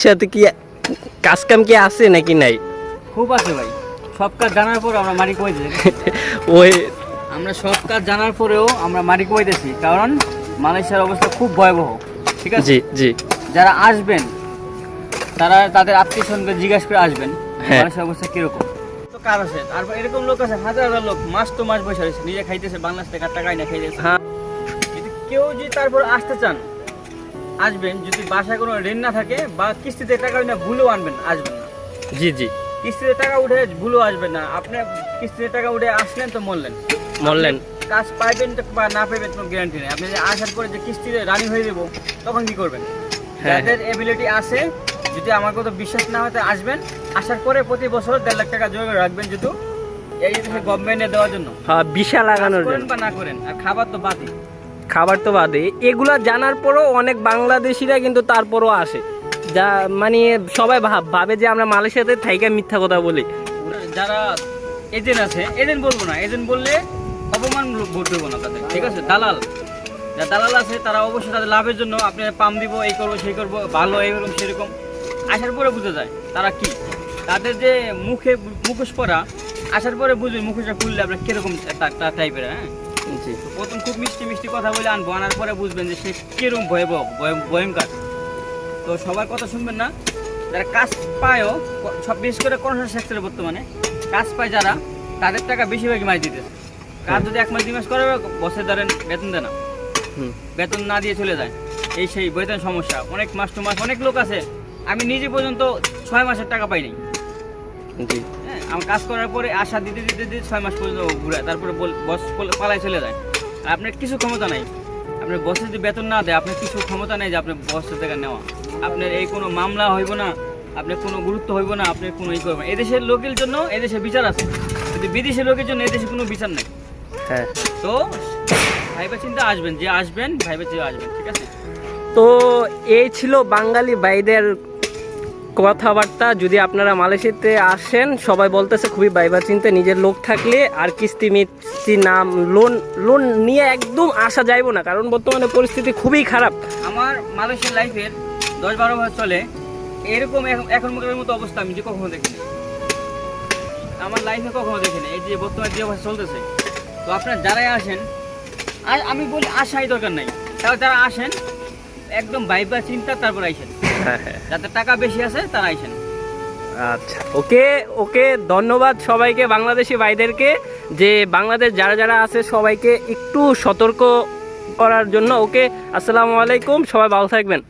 সাথে কি কাজ কাম কি আছে নাকি নাই? খুব আছে ভাই। সব কাজ জানার পর আমরা মারি কই দিই ওই আমরা সব কাজ জানার পরেও আমরা মারি কই দিছি কারণ মালয়েশিয়ার অবস্থা খুব ভয়াবহ ঠিক আছে? জি জি। যারা আসবেন তারা তাদের আত্মীয় স্বজনকে জিজ্ঞাসা করে আসবেন হ্যাঁ। মালয়েশিয়ার অবস্থা কীরকম। তো কার আছে। তারপর এরকম লোক আছে হাজার হাজার লোক মাস তো মাস বসে রয়েছে নিজে খাইতেছে বাংলাদেশ থেকে টাকাই না খাইতেছে। হ্যাঁ। কেউ যদি তারপর আসতে চান আসবেন যদি বাসায় কোনো ঋণ না থাকে বা কিস্তিতে টাকা না ভুলেও আনবেন আসবেন না। জি জি। কিস্তিতে টাকা উঠে ভুলেও আসবেন না। আপনি কিস্তিতে টাকা উঠে আসলেন তো মরলেন। মরলেন। কাজ পাইবেন বা না পাইবেন কোনো গ্যারান্টি নেই। আপনি আসার পরে যে কিস্তিতে রানি হয়ে দেবো তখন কি করবেন? হ্যাঁ। যাদের এবিলিটি আছে যদি আমার কথা বিশ্বাস না হতে আসবেন। আসার পরে প্রতি বছর দেড় লাখ টাকা জোগাড় রাখবেন যেহেতু। এই গভর্নমেন্টে দেওয়ার জন্য। হ্যাঁ বিশা লাগানোর জন্য। বা না করেন আর খাবার তো বাদই। খাবার তো বাদে। এগুলা জানার পরও অনেক বাংলাদেশিরা কিন্তু তারপরও আসে। যা মানে সবাই ভাব ভাবে যে আমরা মালয়েশিয়াতে থাইকা মিথ্যা কথা বলি। যারা এজেন্ট আছে, এজেন্ট বলব না, এজেন্ট বললে অপমান ভোট দেবো না তাদের, ঠিক আছে? দালাল। যা দালাল আছে, তারা অবশ্যই তাদের লাভের জন্য আপনি পাম দিব, এই করব, সেই করব, ভালো এইরকম সেরকম। আসার পরে বুঝে যায় তারা কি। তাদের যে মুখে মুখোশ পরা, আসার পরে বুঝবেন মুখোশটা খুললে আপনার কীরকম টাইপের হ্যাঁ? প্রথম খুব মিষ্টি মিষ্টি কথা বলে আনব আনার পরে বুঝবেন যে সে কীরকম ভয়াবহ ভয়- ভয়ঙ্কর। তো সবার কথা শুনবেন না। যারা কাজ পায়ও সব বিশেষ করে কনস্ট্রাকশন সেক্টরে বর্তমানে কাজ পায় যারা তাদের টাকা বেশিরভাগই মাই দিতেছে। কাজ যদি এক মাস দুই মাস করে বসে ধরেন বেতন দেয় না। হুম। বেতন না দিয়ে চলে যায়। এই সেই বেতন সমস্যা। অনেক মাস টু মাস অনেক লোক আছে আমি নিজে পর্যন্ত ছয় মাসের টাকা পাইনি জি। আমার কাজ করার পরে আশা দিতে দিতে দিতে ছয় মাস পর্যন্ত ঘুরায় তারপরে বস পল- পালায় চলে যায়। আর আপনার কিছু ক্ষমতা নাই। আপনার বসে যদি বেতন না দেয় আপনার কিছু ক্ষমতা নেই যে আপনার বসের থেকে নেওয়া। আপনার এই কোনো মামলা হইব না আপনার কোনো গুরুত্ব হইব না আপনি কোনো ই করবেন এদেশের লোকের জন্য এদেশে বিচার আছে। কিন্তু বিদেশের লোকের জন্য এদেশে কোনো বিচার নেই। হ্যাঁ। তো ভাইবা চিন্তা আসবেন যে আসবেন ভাইবা চিন্তা আসবেন ঠিক আছে? তো এই ছিল বাঙালি ভাইদের কথাবার্তা, যদি আপনারা মালয়েশিয়াতে আসেন, সবাই বলতেছে খুবই বাইবা চিনতে নিজের লোক থাকলে আর কিস্তি মিস্তি নাম, লোন লোন নিয়ে একদম আসা যাইবো না, কারণ বর্তমানে পরিস্থিতি খুবই খারাপ। আমার মালয়েশিয়ার লাইফের দশ বারো বছর চলে, এরকম এখন মতো অবস্থা আমি যে কখনো দেখিনি। আমার লাইফে কখনো দেখিনি, এই যে বর্তমানে যে অবস্থা চলতেছে। তো আপনারা যারাই আসেন আর আমি বলি আসাই দরকার নাই। তাও যারা আসেন, একদম ভাইবা চিন্তা তারপর আইসেন। যাদের টাকা বেশি আছে তারা আইসেন। আচ্ছা। ওকে ওকে ধন্যবাদ সবাইকে বাংলাদেশি ভাইদেরকে যে বাংলাদেশ যারা যারা আছে সবাইকে একটু সতর্ক করার জন্য। ওকে আসসালাম আলাইকুম সবাই ভালো থাকবেন।